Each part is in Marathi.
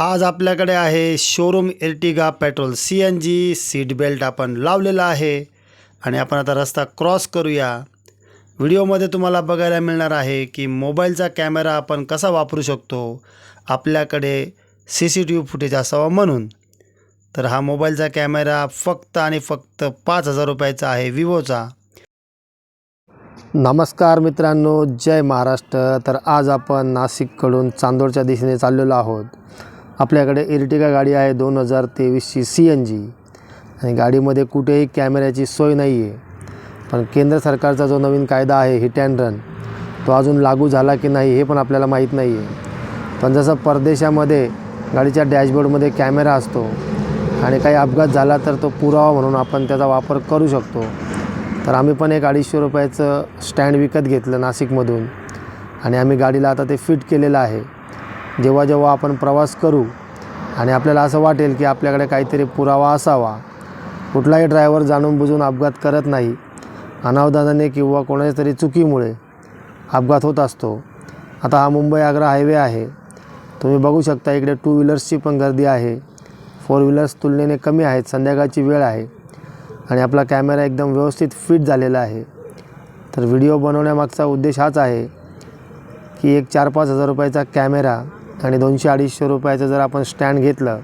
आज आपल्याकडे आहे showroom Ertiga petrol C N G seat belt आपण लावलेला आहे. आणि आपण आता रस्ता क्रॉस करूया. व्हिडिओमध्ये तुम्हाला बघायला मिळणार आहे की मोबाईलचा कॅमेरा आपण कसा वापरू शकतो आपल्याकडे C C T V footage असावा म्हणून. तर हा मोबाईलचा कॅमेरा फक्त आणि फक्त पाच हजार रुपयाचा आहे विवोचा. नमस्कार मित्रांनो जय महाराष्ट्र. तर आज आपण नाशिककडून चांदोडच्या दिशेने चाललेलो आहोत. आपल्याकडे इर्टिगा गाडी आहे दोन हजार तेवीसची सी एन जी. आणि गाडीमध्ये कुठेही कॅमेऱ्याची सोय नाही आहे पण केंद्र सरकारचा जो नवीन कायदा आहे हिट अँड रन तो अजून लागू झाला की नाही हे पण आपल्याला माहीत नाही आहे पण जसं परदेशामध्ये गाडीच्या डॅशबोर्डमध्ये कॅमेरा असतो आणि काही अपघात झाला तर तो पुरावा म्हणून आपण त्याचा वापर करू शकतो. तर आम्ही पण एक अडीचशे रुपयाचं स्टँड विकत घेतलं नाशिकमधून. आणि आम्ही गाडीला आता ते फिट केलेलं आहे. जेव्हा जेव्हा आपण प्रवास करू आणि आपल्याला असं वाटेल की आपल्याकडे काहीतरी पुरावा असावा कुठलाही ड्रायव्हर जाणून बुजून अपघात करत नाही अनावधानाने किंवा कोणाच्या तरी चुकीमुळे अपघात होत असतो. आता हा मुंबई आग्रा हायवे आहे. तुम्ही बघू शकता इकडे टू व्हीलर्सची पण गर्दी आहे. फोर व्हीलर्स तुलनेने कमी आहेत संध्याकाळची वेळ आहे आणि आपला कॅमेरा एकदम व्यवस्थित फिट झालेला आहे. तर व्हिडिओ बनवण्यामागचा उद्देश हाच आहे की एक चार पाच हजार रुपयाचा कॅमेरा आणि दोनशे अडीचशे रुपयाचं जर आपण स्टँड घेतलं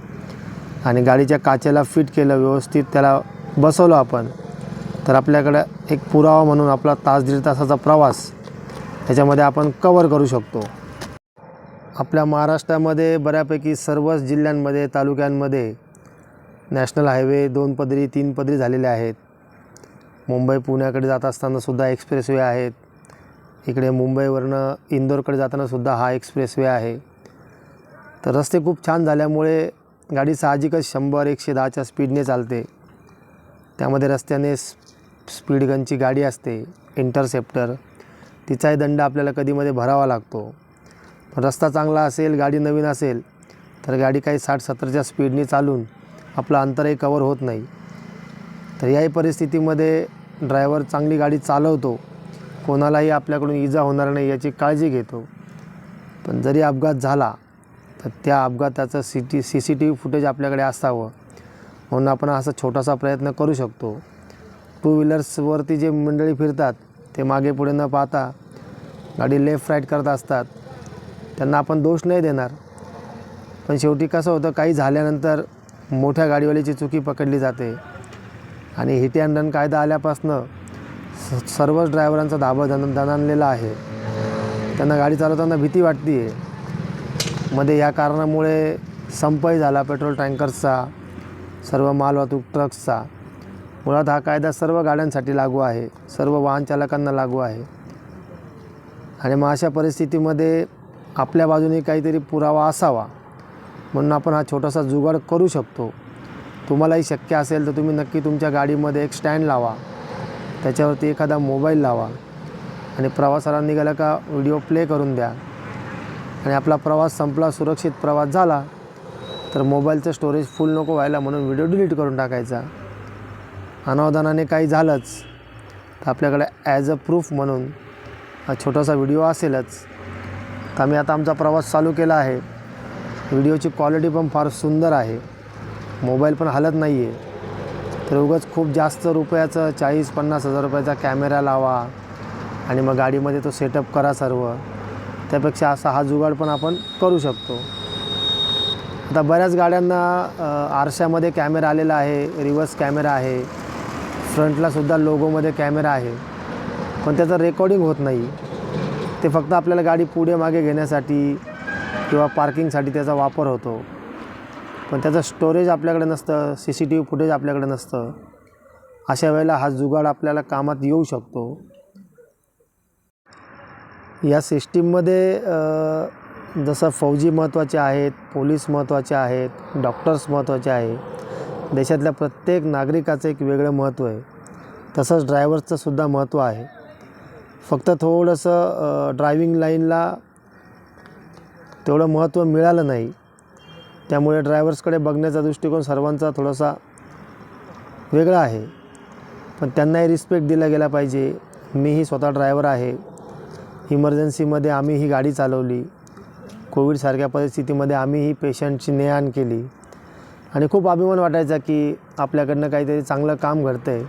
आणि गाडीच्या काचेला फिट केलं व्यवस्थित त्याला बसवलं आपण तर आपल्याकडं एक पुरावा म्हणून आपला तास दीड तासाचा प्रवास त्याच्यामध्ये आपण कवर करू शकतो. आपल्या महाराष्ट्रामध्ये बऱ्यापैकी सर्वच जिल्ह्यांमध्ये तालुक्यांमध्ये नॅशनल हायवे दोन पदरी तीन पदरी झालेले आहेत. मुंबई पुण्याकडे जात असतानासुद्धा एक्सप्रेसवे आहेत. इकडे मुंबईवरनं इंदोरकडे जातानासुद्धा हा एक्सप्रेसवे आहे. तर रस्ते खूप छान झाल्यामुळे गाडी साहजिकच शंभर एकशे दहाच्या स्पीडने चालते. त्यामध्ये रस्त्याने स्पीड गनची गाडी असते इंटरसेप्टर. तिचाही दंड आपल्याला कधीमध्ये भरावा लागतो. पण रस्ता चांगला असेल गाडी नवीन असेल तर गाडी काही साठ सत्तरच्या स्पीडने चालून आपलं अंतरही कवर होत नाही. तर याही परिस्थितीमध्ये ड्रायव्हर चांगली गाडी चालवतो. कोणालाही आपल्याकडून इजा होणार नाही याची काळजी घेतो. पण जरी अपघात झाला तर त्या अपघाताचं C T C C T V footage आपल्याकडे असावं. म्हणून आपण असा छोटासा प्रयत्न करू शकतो. टू व्हीलर्सवरती जे मंडळी फिरतात ते मागे पुढे न पाहता गाडी लेफ्ट राईट करत असतात. त्यांना आपण दोष नाही देणार. पण शेवटी कसं होतं काही झाल्यानंतर मोठ्या गाडीवाल्याची चुकी पकडली जाते. आणि हिट अँड रन कायदा आल्यापासनं स सर्वच ड्रायव्हरांचा धाबा दन दणाणलेला आहे. त्यांना गाडी चालवताना भीती वाटते आहे मध्ये या कारणामुळे संपही झाला पेट्रोल टँकर्सचा सर्व मालवाहतूक ट्रक्सचा. मुळात हा कायदा सर्व गाड्यांसाठी लागू आहे सर्व वाहन चालकांना लागू आहे. आणि मग अशा परिस्थितीमध्ये आपल्या बाजूने काहीतरी पुरावा असावा म्हणून आपण हा छोटासा जुगाड करू शकतो. तुम्हालाही शक्य असेल तर तुम्ही नक्की तुमच्या गाडीमध्ये एक स्टँड लावा त्याच्यावरती एखादा मोबाईल लावा. आणि प्रवासाला निघाला का व्हिडिओ प्ले करून द्या. आणि आपला प्रवास संपला सुरक्षित प्रवास झाला तर मोबाईलचं स्टोरेज फुल नको व्हायला म्हणून व्हिडिओ डिलीट करून टाकायचा. अनावधानाने काही झालंच तर आपल्याकडे ॲज अ प्रूफ म्हणून हा छोटासा व्हिडिओ असेलच. तर आम्ही आता आमचा प्रवास चालू केला आहे. व्हिडिओची क्वालिटी पण फार सुंदर आहे. मोबाईल पण हलत नाही आहे तर उगाच खूप जास्त रुपयाचं चाळीस पन्नास हजार रुपयाचा कॅमेरा लावा आणि मग गाडीमध्ये तो सेटअप करा सर्व. त्यापेक्षा असा हा जुगाड पण आपण करू शकतो. आता बऱ्याच गाड्यांना आरशामध्ये कॅमेरा आलेला आहे रिवर्स कॅमेरा आहे फ्रंटलासुद्धा लोगोमध्ये कॅमेरा आहे पण त्याचं रेकॉर्डिंग होत नाही. ते फक्त आपल्याला गाडी पुढे मागे घेण्यासाठी किंवा पार्किंगसाठी त्याचा वापर होतो. पण त्याचं स्टोरेज आपल्याकडे नसतं C C T V footage आपल्याकडे नसतं. अशा वेळेला हा जुगाड आपल्याला कामात येऊ शकतो. या सिस्टीममध्ये जसं फौजी महत्त्वाचे आहेत पोलीस महत्त्वाचे आहेत डॉक्टर्स महत्त्वाचे आहे. देशातल्या प्रत्येक नागरिकाचं एक वेगळं महत्त्व आहे. तसंच ड्रायव्हर्सचंसुद्धा महत्त्व आहे. फक्त थोडंसं ड्रायविंग लाईनला तेवढं महत्त्व मिळालं नाही. त्यामुळे ड्रायव्हर्सकडे बघण्याचा दृष्टिकोन सर्वांचा थोडासा वेगळा आहे. पण त्यांनाही रिस्पेक्ट दिला गेला पाहिजे. मीही स्वतः ड्रायव्हर आहे. इमर्जन्सीमध्ये आम्ही ही गाडी चालवली. कोविडसारख्या परिस्थितीमध्ये आम्ही ही पेशंटची ने आण केली. आणि खूप अभिमान वाटायचा की आपल्याकडनं काहीतरी चांगलं काम घडतं आहे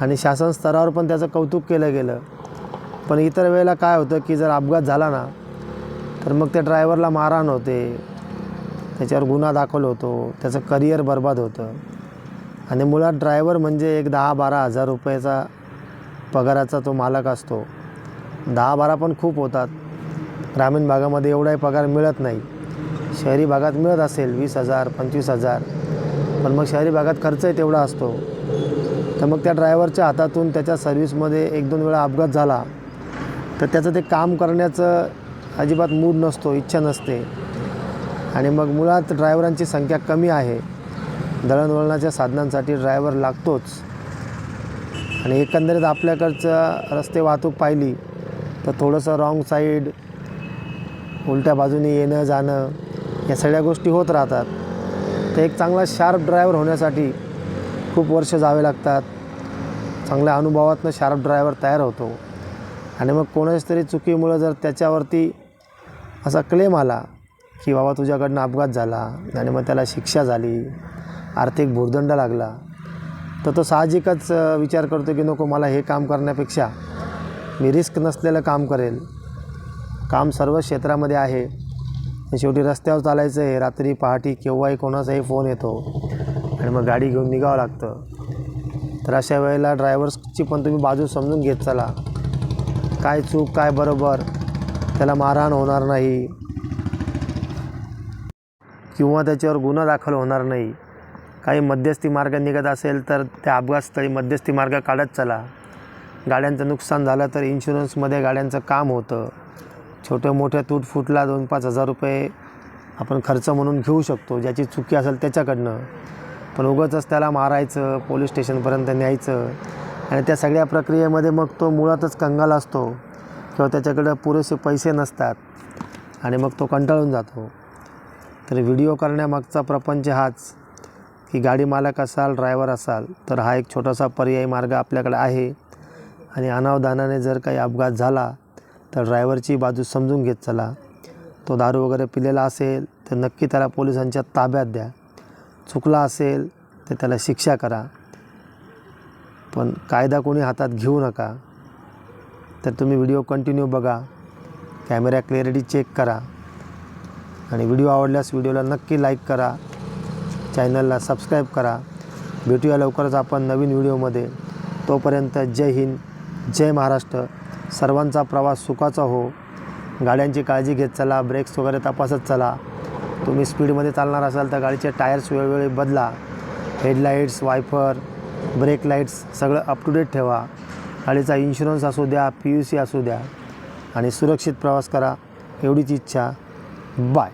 आणि शासन स्तरावर पण त्याचं कौतुक केलं गेलं. पण इतर वेळेला काय होतं की जर अपघात झाला ना तर मग त्या ड्रायव्हरला मारहाण होते. त्याच्यावर गुन्हा दाखल होतो. त्याचं करिअर बर्बाद होतं. आणि मुळात ड्रायव्हर म्हणजे एक दहा बारा हजार रुपयाचा पगाराचा तो मालक असतो. दहा बारा पण खूप होतात. ग्रामीण भागामध्ये एवढाही पगार मिळत नाही. शहरी भागात मिळत असेल वीस हजार पंचवीस हजार. पण मग शहरी भागात खर्चही तेवढा असतो. तर मग त्या ड्रायव्हरच्या हातातून त्याच्या सर्व्हिसमध्ये एक दोन वेळा अपघात झाला तर त्याचं ते काम करण्याचं अजिबात मूड नसतो इच्छा नसते. आणि मग मुळात ड्रायव्हरांची संख्या कमी आहे. दळणवळणाच्या साधनांसाठी ड्रायव्हर लागतोच. आणि एकंदरीत आपल्याकडचं रस्ते वाहतूक पाहिली तर थोडंसं रॉंग साईड उलट्या बाजूने येणं जाणं या सगळ्या गोष्टी होत राहतात. तर एक चांगला शार्प ड्रायव्हर होण्यासाठी खूप वर्ष जावे लागतात. चांगल्या अनुभवातनं शार्प ड्रायव्हर तयार होतो. आणि मग कोणाच तरी चुकीमुळं जर त्याच्यावरती असा क्लेम आला की बाबा तुझ्याकडनं अपघात झाला आणि मग त्याला शिक्षा झाली आर्थिक भुर्दंड लागला तर तो साहजिकच विचार करतो की नको मला हे काम करण्यापेक्षा मी रिस्क नसलेलं काम करेल. काम सर्व क्षेत्रामध्ये आहे. शेवटी रस्त्यावर चालायचं आहे. रात्री पहाटे केव्हाही कोणाचाही फोन येतो. आणि मग गाडी घेऊन निघावं लागतं. तर अशा वेळेला ड्रायव्हर्सची पण तुम्ही बाजू समजून घेत चला. काय चूक काय बरोबर त्याला मारहाण होणार नाही. किंवा त्याच्यावर गुन्हा दाखल होणार नाही. काही मध्यस्थी मार्ग निघत असेल तर त्या अपघातस्थळी मध्यस्थी मार्ग काढत चला. गाड्यांचं नुकसान झालं तर इन्शुरन्समध्ये गाड्यांचं काम होतं. छोट्या मोठ्या तूटफुटला दोन पाच हजार रुपये आपण खर्च म्हणून घेऊ शकतो. ज्याची चुकी असेल त्याच्याकडनं. पण उगाचच त्याला मारायचं पोलीस स्टेशनपर्यंत न्यायचं आणि त्या सगळ्या प्रक्रियेमध्ये मग तो मुळातच कंगाल असतो किंवा त्याच्याकडं पुरेसे पैसे नसतात आणि मग तो कंटाळून जातो. तर व्हिडिओ करण्यामागचा प्रपंच हाच की गाडी मालक असाल ड्रायव्हर असाल तर हा एक छोटासा पर्यायी मार्ग आपल्याकडे आहे. आणि अनावधानाने जर काही अपघात झाला तर ड्रायव्हरची बाजू समजून घेत चला. तो दारू वगैरे पिलेला असेल तर नक्की त्याला पोलिसांच्या ताब्यात द्या. चुकला असेल तर त्याला शिक्षा करा. पण कायदा कोणी हातात घेऊ नका. तर तुम्ही व्हिडिओ कंटिन्यू बघा. कॅमेरा क्लॅरिटी चेक करा. आणि व्हिडिओ आवडल्यास व्हिडिओला नक्की लाईक करा. चॅनलला सबस्क्राईब करा. भेटूया लवकरच आपण नवीन व्हिडिओमध्ये. तोपर्यंत जय हिंद. जय महाराष्ट्र. सर्वांचा प्रवास सुखाचा हो. गाड्यांची काळजी घेत चला ब्रेक्स वगैरे तपासत चला. तुम्ही स्पीडमध्ये चालणार असाल तर गाडीचे टायर्स वेळोवेळी बदला. हेडलाईट्स वायफर ब्रेक लाईट्स सगळं अप टू डेट ठेवा. गाडीचा इन्शुरन्स असू द्या पी यू सी असू द्या. आणि सुरक्षित प्रवास करा. एवढीच इच्छा. बाय